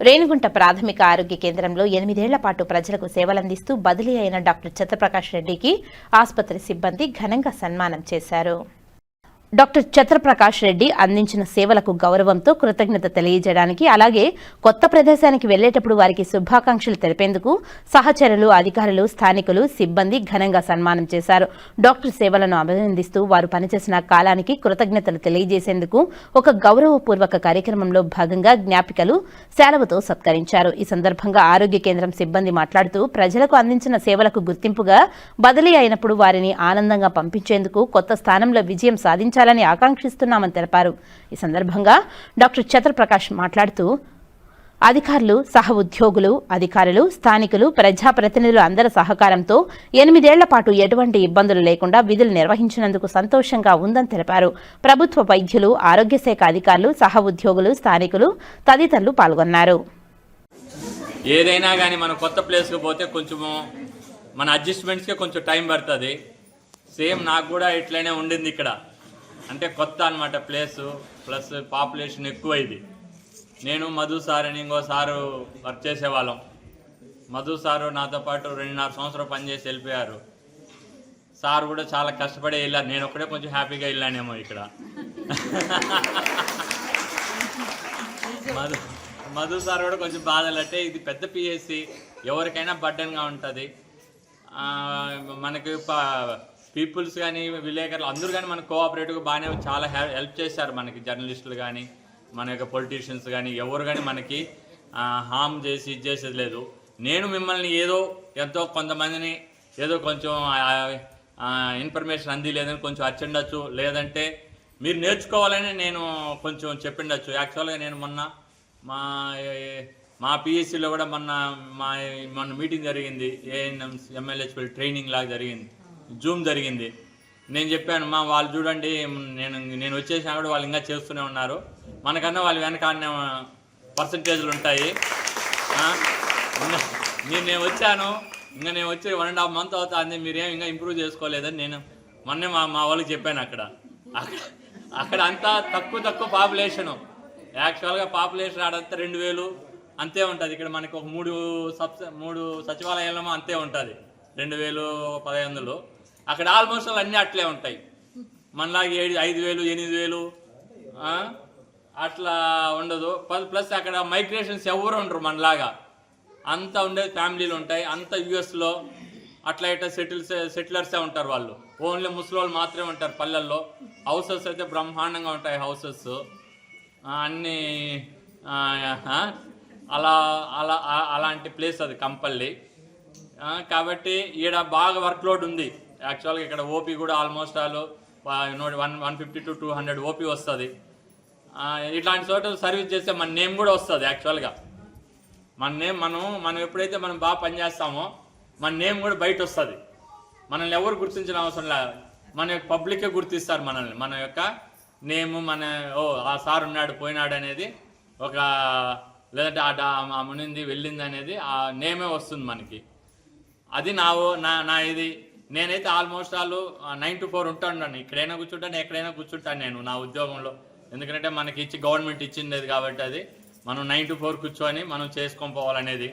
రేణిగుంట ప్రాథమిక ఆరోగ్య కేంద్రంలో ఎనిమిదేళ్ళ పాటు ప్రజలకు సేవలందిస్తూ బదిలీ అయిన డాక్టర్ చంద్రప్రకాష్ రెడ్డికి ఆసుపత్రి సిబ్బంది ఘనంగా సన్మానం చేశారు. డాక్టర్ చంద్రప్రకాష్ రెడ్డి అందించిన సేవలకు గౌరవంతో కృతజ్ఞత తెలియజేయడానికి అలాగే కొత్త ప్రదేశానికి వెళ్ళేటప్పుడు వారికి శుభాకాంక్షలు తెలిపేందుకు సహచరులు అధికారులు స్థానికులు సిబ్బంది ఘనంగా సన్మానం చేశారు. డాక్టర్ సేవలను అభినందిస్తూ వారు పనిచేసిన కాలానికి కృతజ్ఞతలు తెలియజేసేందుకు ఒక గౌరవపూర్వక కార్యక్రమంలో భాగంగా జ్ఞాపికలు సెలవుతో సత్కరించారు. ఈ సందర్భంగా ఆరోగ్య కేంద్రం సిబ్బంది మాట్లాడుతూ ప్రజలకు అందించిన సేవలకు గుర్తింపుగా బదిలీ అయినప్పుడు వారిని ఆనందంగా పంపించేందుకు కొత్త స్థానంలో విజయం సాధించారు సాధించాలని ఆకాంక్షిస్తున్నామని తెలిపారు. ఈ సందర్భంగా డాక్టర్ చంద్రప్రకాష్ మాట్లాడుతూ అధికారులు సహ ఉద్యోగులు అధికారులు స్థానికులు ప్రజాప్రతినిధులు అందరి సహకారంతో ఎనిమిదేళ్ళ పాటు ఎటువంటి ఇబ్బందులు లేకుండా విధులు నిర్వహించినందుకు సంతోషంగా ఉందని తెలిపారు. ప్రభుత్వ వైద్యులు ఆరోగ్య శాఖ అధికారులు సహ ఉద్యోగులు స్థానికులు తదితరులు పాల్గొన్నారు. ఏదైనా కానీ మనం కొత్త ప్లేస్కి పోతే కొంచెము మన అడ్జస్ట్మెంట్స్కే కొంచెం టైం పడుతుంది. సేమ్ నాకు కూడా ఇట్లనే ఉండింది ఇక్కడ. అంటే కొత్త అనమాట ప్లేసు ప్లస్ పాపులేషన్ ఎక్కువ ఇది. నేను మధు సార్ అని ఇంకో సారు వర్క్ చేసేవాళ్ళం. మధు సారు నాతో పాటు రెండున్నర సంవత్సరం పనిచేసి వెళ్ళిపోయారు. సార్ కూడా చాలా కష్టపడే వెళ్ళారు. నేను ఒక్కడే కొంచెం హ్యాపీగా వెళ్ళానేమో ఇక్కడ. మధు మధు సార్ కూడా కొంచెం బాధలు అంటే ఇది పెద్ద పిఎస్సి ఎవరికైనా బడ్డన్గా ఉంటుంది. మనకి పీపుల్స్ కానీ విలేకరులు అందరూ కానీ మనకు కోఆపరేటివ్గా బాగానే చాలా హెల్ప్ చేశారు మనకి జర్నలిస్టులు కానీ మన యొక్క పొలిటీషియన్స్ కానీ. ఎవరు కానీ మనకి హామ్ చేసి ఇది చేసేది లేదు. నేను మిమ్మల్ని ఏదో ఎంతో కొంతమందిని ఏదో కొంచెం ఇన్ఫర్మేషన్ అందిలేదని కొంచెం అచ్చిండొచ్చు లేదంటే మీరు నేర్చుకోవాలని నేను కొంచెం చెప్పిండొచ్చు. యాక్చువల్గా నేను మొన్న మా మా పిఎస్సిలో కూడా మొన్న మా మొన్న మీటింగ్ జరిగింది. ఏఎన్ఎం ఎమ్మెల్యేస్పీ ట్రైనింగ్ లాగా జరిగింది. జూమ్ జరిగింది. నేను చెప్పాను మా వాళ్ళు చూడండి నేను నేను వచ్చేసినా కూడా వాళ్ళు ఇంకా చేస్తూనే ఉన్నారు. మనకన్నా వాళ్ళు వెనకాడనే పర్సంటేజ్లు ఉంటాయి. నేను నేను వచ్చాను ఇంకా నేను వచ్చి వన్ అండ్ హాఫ్ మంత్ అవుతుంది మీరేం ఇంకా ఇంప్రూవ్ చేసుకోలేదని నేను మొన్నే మా మా వాళ్ళకి చెప్పాను అక్కడ. అక్కడ అక్కడ అంతా తక్కువ తక్కువ పాపులేషను యాక్చువల్గా పాపులేషన్ ఆడంతా రెండు వేలు అంతే ఉంటుంది. ఇక్కడ మనకి ఒక మూడు సబ్ మూడు సచివాలయాలమో అంతే ఉంటుంది. రెండు వేలు పదహైదు వందలు. అక్కడ ఆల్మోస్ట్ అన్నీ అట్లే ఉంటాయి. మనలాగా ఏడు ఐదు వేలు ఎనిమిది వేలు అట్లా ఉండదు. ప్లస్ ప్లస్ అక్కడ మైగ్రేషన్స్ ఎవరు ఉండరు మనలాగా. అంతా ఉండేది ఫ్యామిలీలు ఉంటాయి. అంత యుఎస్లో అట్లా ఇట్లా సెటిల్స్ సెటిలర్సే ఉంటారు వాళ్ళు. ఓన్లీ ముసలి వాళ్ళు మాత్రమే ఉంటారు పల్లెల్లో. హౌసెస్ అయితే బ్రహ్మాండంగా ఉంటాయి హౌసెస్. అన్నీ అలా అలా అలాంటి ప్లేస్ అది కంపల్లి. కాబట్టి ఈడ బాగా వర్క్లోడ్ ఉంది. యాక్చువల్గా ఇక్కడ ఓపీ కూడా almost all one one fifty to two hundred OP వస్తుంది. ఇట్లాంటి చోట సర్వీస్ చేస్తే మన నేమ్ కూడా వస్తుంది యాక్చువల్గా మన నేమ్ మనం మనం ఎప్పుడైతే మనం బాగా పనిచేస్తామో మన నేమ్ కూడా బయట వస్తుంది. మనల్ని ఎవరు గుర్తించిన అవసరం లేదు. మన పబ్లికే గుర్తిస్తారు మనల్ని. మన యొక్క నేమ్ మన ఓ ఆ సార్ ఉన్నాడు పోయినాడు అనేది ఒక లేదంటే ఆ ఆ మునింది వెళ్ళింది అనేది ఆ నేమే వస్తుంది మనకి. అది నా నా నా ఇది. నేనైతే almost all nine to four ఉంటాను ఇక్కడైనా కూర్చుంటాను ఎక్కడైనా కూర్చుంటాను నేను నా ఉద్యోగంలో. ఎందుకంటే మనకి ఇచ్చి గవర్నమెంట్ ఇచ్చింది కాబట్టి అది. మనం నైన్ టు ఫోర్ కూర్చొని మనం చేసుకొని పోవాలనేది.